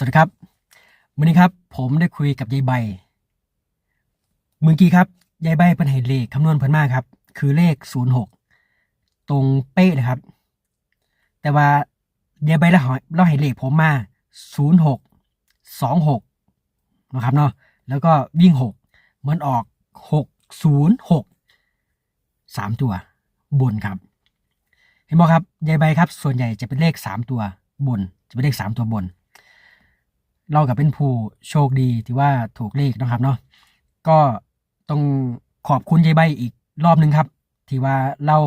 สวัสดีครับวันนี้ครับ ผมได้คุยกับยายใบเมื่อกี้ครับยายใบเป็นให้เลขคำนวณเพิ่นมากครับ คือเลขศูนย์หกตรงเป๊ะนะครับ แต่ว่ายายใบเราเราให้เลขผมมาศูนย์หกสองหกนะครับเนาะแล้วก็วิ่งหกมันออกหกศูนย์หกสามตัวบนครับ เห็นไหมครับยายใบครับ ส่วนใหญ่จะเป็นเลขสามตัวบน จะเป็นเลขสามตัวบน เรากับเป็นผู้โชคดีที่ว่าถูกเลขนะครับเนาะก็ต้องขอบคุณยายใบอีกรอบหนึ่งครับ ที่ว่าเล่า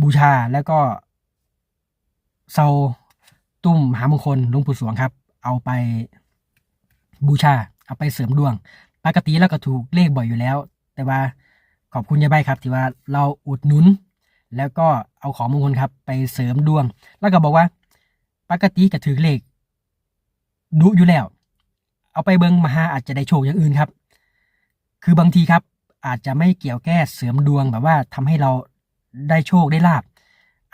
บูชาแล้วก็เซาตุ้มหามงคลหลวงปู่สวงครับ เอาไปบูชา เอาไปเสริมดวง ปกติแล้วก็ถูกเลขบ่อยอยู่แล้ว แต่ว่าขอบคุณยายใบครับ ที่ว่าเราอุดหนุน แล้วก็เอาของมงคลครับ ไปเสริมดวง แล้วก็บอกว่า ปกติก็ถือเลข ดุอยู่แล้ว เอาไปเบิงมาหาอาจจะได้โชคอย่างอื่นครับ คือบางทีครับ อาจจะไม่เกี่ยวแค่เสริมดวงแบบว่าทำให้เราได้โชคได้ลาบ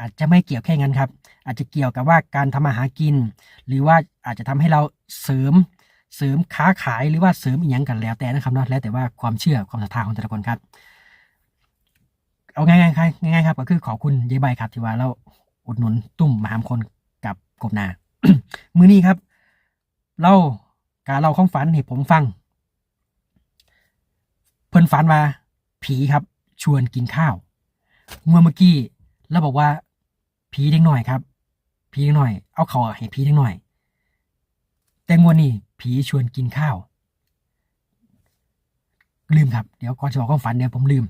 อาจจะไม่เกี่ยวแค่นั้นครับ อาจจะเกี่ยวกับว่าการทำมาหากิน หรือว่าอาจจะทำให้เราเสริมเสริมค้าขายหรือว่าเสริมอีกอย่างกันแล้วแต่นะครับเนาะแล้วแต่ว่าความเชื่อความศรัทธาของแต่ละคนครับ เอาง่ายๆครับง่ายๆครับ ก็คือขอบคุณยายใบครับที่ว่าเราอุดหนุนตุ่มมหามคนกับกบนา มือนี้ครับ เล่าการเล่าความฝันให้ผมฟัง เพิ่นฝันว่า ผีครับ ชวนกินข้าวเมื่อเมื่อกี้แล้วบอกว่า ผีเด็กหน่อยครับ ผีเด็กหน่อย เอาเขาให้ผีเด็กหน่อย แต่งวดนี้ผีชวนกินข้าว ลืมครับ เดี๋ยวก่อนจะบอกความฝันเนี่ยผมลืม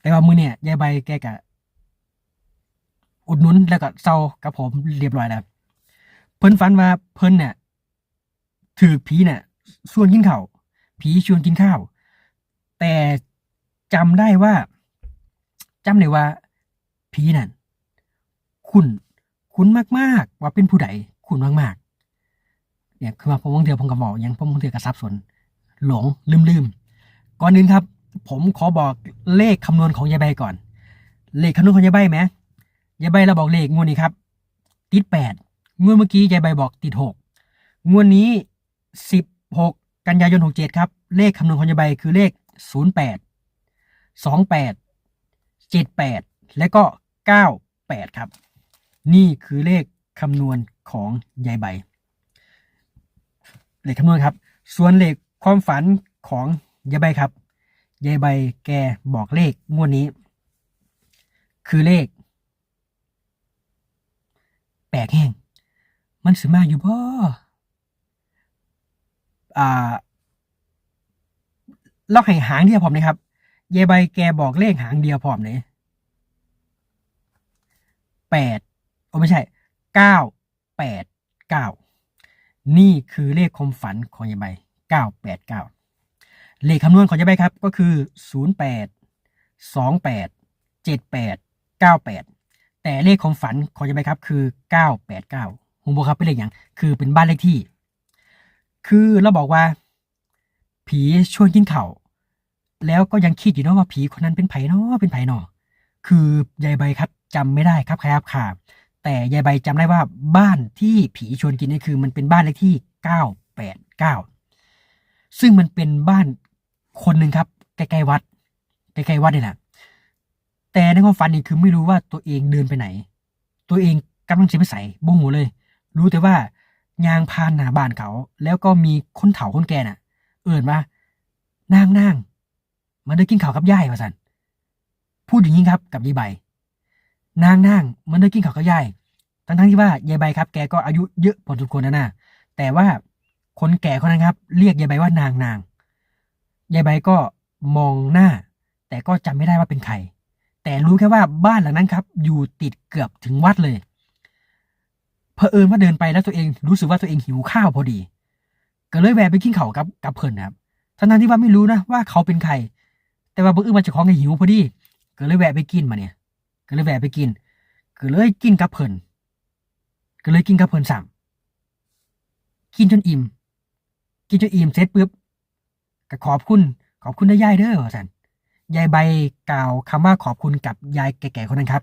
แต่ว่ามือเนี่ยยายใบแกกะอุดหนุนแล้วก็เซากับผมเรียบร้อยแล้ว เพิ่นฝันว่าเพิ่นเนี่ย ถือผีเนี่ยชวนกินข้าวผีชวนกินข้าว แต่จำได้ว่าจำได้ว่า ผีนั่นคุณ คุณมากๆ ว่าเป็นผู้ใดคุณมากๆ เนี่ยคือว่าผมบางเถื่อผมก็บอกยังผมบางเถื่อก็สับสนหลงลืมลืมก่อนอื่นครับ ผมขอบอกเลขคำนวณของยายใบก่อน เลขคำนวณของยายใบไหมยายใบเราบอกเลขงวดนี้ครับ ติดแปดงวดเมื่อกี้ยายใบบอกติดหกงวดนี้ สิบหกกันยายนหกเจ็ดครับ เลขคำนวณของยายใบคือเลขศูนย์แปดสองแปดเจ็ดแปดและก็เก้าแปดครับ นี่คือเลขคำนวณของยายใบ เลขคำนวณครับ ส่วนเลขความฝันของยายใบครับ ยายใบแกบอกเลขงวดนี้ คือเลข แปลกแห้งมันสืมาอยู่บ่อ เราให้หางเดียวพร้อมนะครับยายใบแกบอกเลขหางเดียวพร้อมเลยแปดโอ้ไม่ใช่เก้าแปดเก้านี่คือเลขความฝันของยายใบเก้าแปดเก้าเลขคำนวณของยายใบครับก็คือศูนย์แปดสองแปดเจ็ดแปดเก้าแปดแต่เลขความฝันของยายใบครับคือเก้าแปดเก้าผมบอกครับเป็นเลขอย่างคือเป็นบ้านเลขที่ คือเราบอกว่า ผีชวนกินเข้าแล้วก็ยังคิดอยู่เนาะว่าผีคนนั้นเป็นไผ่นาะเป็นไผ่นาะคือยายใบครับจำไม่ได้ครับครับค่ะ แต่ยายใบจำได้ว่าบ้านที่ผีชวนกินนี่คือมันเป็นบ้านเลขที่เก้าแปดเก้าซึ่งมันเป็นบ้านคนหนึ่งครับใกล้ๆวัดใกล้ๆวัดนี่แหละแต่ในความฝันนี่คือไม่รู้ว่าตัวเองเดินไปไหน ตัวเองกำลังจะไปใส่บงหูเลย รู้แต่ว่า ยางพานหน้าบ้านเขา แล้วก็มีคนเฒ่าคนแก่น่ะ เอิ่นว่านางนางมาเดินกินข้าวกับยายว่าสันพูดอย่างนี้ครับกับยายใบ นางนางมันเดินกินข้าวกับยายทั้งทั้งที่ว่ายายใบครับ แกก็อายุเยอะพอสมควรนะนะแต่ว่าคนแก่คนนั้นครับ เรียกยายใบว่านางนางยายใบก็มองหน้า แต่ก็จำไม่ได้ว่าเป็นใคร แต่รู้แค่ว่าบ้านหลังนั้นครับ อยู่ติดเกือบถึงวัดเลย เผอิญว่าเดินไปแล้วตัวเองรู้สึกว่าตัวเองหิวข้าวพอดี ก็เลยแวะไปกินข้าวกับกับเพิ่นนะครับทั้งนั้นที่ว่าไม่รู้นะว่าเขาเป็นใคร แต่ว่าบังเอิญมาเจะของไงหิวพอดี ก็เลยแวะไปกินมาเนี่ย ก็เลยแวะไปกิน ก็เลยกินกับเพิ่นก็เลยกินกับเพิ่นสั่งกินจนอิ่ม กินจนอิ่มเสร็จปุ๊บก็ขอบคุณ ขอบคุณนะยายเด้อว่าสันยายใบกล่าวคำว่าขอบคุณกับยายแก่ๆคนนั้นครับ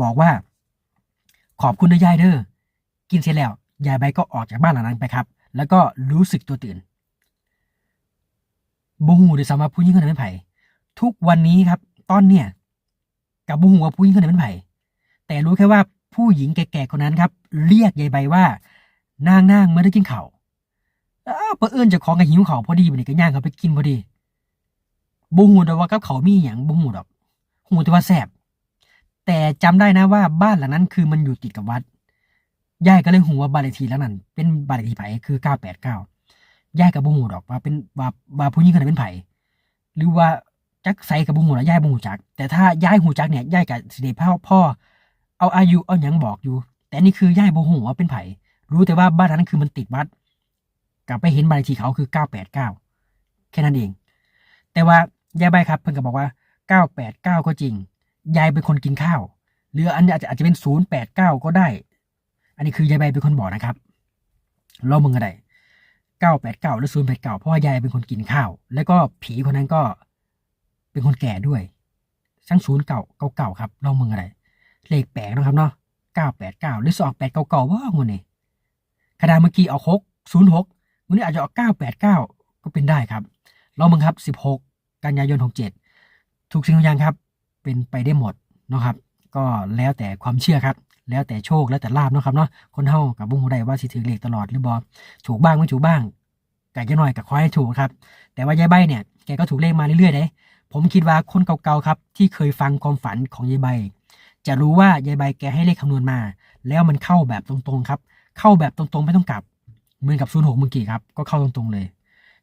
บอกว่า ขอบคุณนะยายเด้อ กินเสร็จแล้วยายใบก็ออกจากบ้านหลังนั้นไปครับ แล้วก็รู้สึกตัวตื่นบูฮูด้วยซ้ำว่าผู้หญิงคนนั้นเป็นไผ่ทุกวันนี้ครับ ตอนเนี่ยกับบูฮูว่าผู้หญิงคนนั้นเป็นไผ่แต่รู้แค่ว่าผู้หญิงแก่ๆคนนั้นครับ เรียกยายใบว่านางนางเมื่อได้กินข้าวอ้าเพื่อเอื้นเจะของกับหิวเขาพอดีวันนี้ก็ย่างเขาไปกินพอดีบูฮูแต่ว่ากับเขามีอย่างบูฮูดอกฮูแต่ว่าแซ่บแต่จำได้นะว่าบ้านหลังนั้นคือมันอยู่ติดกับวัด ยายก็เลยหูว่าบ้านเลขที่หลังนั้นเป็นบ้านเลขที่ไผคือ989ยายกับบ่ฮู้ดอกว่าเป็นว่าว่าผู้หญิงคนนั้นเป็นไผหรือว่าจักใส่กับบ่ฮู้แล้วยายบ่ฮู้จัก แต่ถ้ายายฮู้จักเนี่ยยายก็สิได้พ่อพ่อ เอาอายุเอาหยังบอกอยู่ แต่นี่คือยายบ่ฮู้ว่าเป็นไผรู้แต่ว่าบ้านนั้นคือมันติดวัด กลับไปเห็นบ้านเลขที่เขาคือ989แปดเก้าแค่นั้นเอง แต่ว่ายายใบครับ เพิ่นก็บอกว่า989ก็จริง ยายเป็นคนกินข้าว หรืออันนี้อาจจะอาจจะเป็น089ก็ได้ นนี้คือยายใบเป็นคนบอกนะครับเรามึงอะไรเก้าแปดเก้าหรือศูนย์แปดเก้าเพราะว่ายายเป็นคนกินข้าว แล้วก็ผีคนนั้นก็เป็นคนแก่ด้วยทั้งศูนย์เก่าเก่าเก่าครับเรามึงอะไรเลขแปลกนะครับเนาะเก้าแปดเก้าหรือสองแปดเก่าเก่าว่างูนี่ขนาดเมื่อกี้เอาหกศูนย์หกวันนี้อาจจะเอาเก้าแปดเก้าก็เป็นได้ครับ เรามึงครับสิบหกกันยายนหกเจ็ดทุกสิ่งทุกอย่างครับ เป็นไปได้หมดนะครับ ก็แล้วแต่ความเชื่อครับ แล้วแต่โชคแล้วแต่ลาบเนาะครับเนาะคนเฮากับบุ้งได้ว่าสิถือเลขตลอดหรือบอถูกบ้างไม่ถูกบ้างไก่จะหน่อยกับคอยให้ถูกครับ แต่ว่ายายใบเนี่ยแกก็ถูกเลขมาเรื่อยๆเลยผมคิดว่าคนเก่าๆครับ ที่เคยฟังความฝันของยายใบ จะรู้ว่ายายใบแกให้เลขคำนวณมา แล้วมันเข้าแบบตรงๆครับ เข้าแบบตรงๆไม่ต้องกลับเหมือนกับศูนย์หกเมื่อกี้ครับก็เข้าตรงๆเลย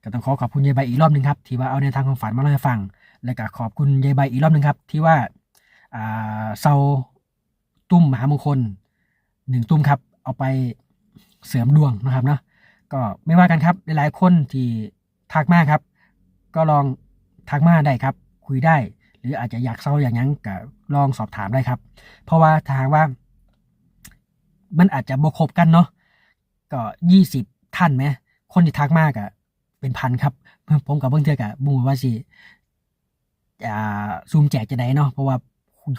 ก็ต้องขอขอบคุณยายใบอีกรอบหนึ่งครับที่ว่าเอาในทางความฝันมาเล่าให้ฟัง และก็ขอบคุณยายใบอีกรอบหนึ่งครับที่ว่าอ่าเซา ตุ้มมหามงคลหนึ่งตุ้มครับเอาไปเสริมดวงนะครับเนาะก็ไม่ว่ากันครับหลายๆคนที่ทักมาครับ ก็ลองทักมาได้ครับ คุยได้ หรืออาจจะอยากเซาอย่างนั้นก็ลองสอบถามได้ครับ เพราะว่าทางว่า มันอาจจะบกครบกันเนาะก็ยี่สิบท่านไหมคนที่ทักมากอะเป็นพันครับ ผมกับเพื่อนเทือกอะบูว่าสิอ่าซูมแจกจะได้เนาะเพราะว่า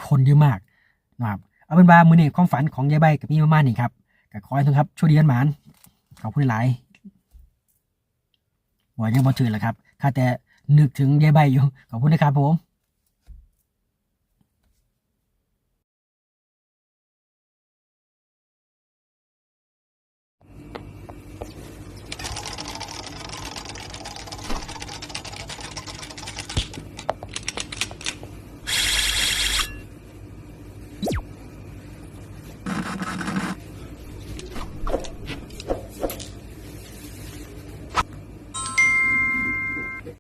คนเยอะมากนะครับ เอาเป็นว่ามือนี้ความฝันของยายใบกับพี่ประมานี่ครับก็ขอให้ทุกครับโชคดีกันหมานขอบคุณหลายหวังยังบ่ถือแหละครับข้าแต่นึกถึงยายใบอยู่ขอบคุณนะครับผม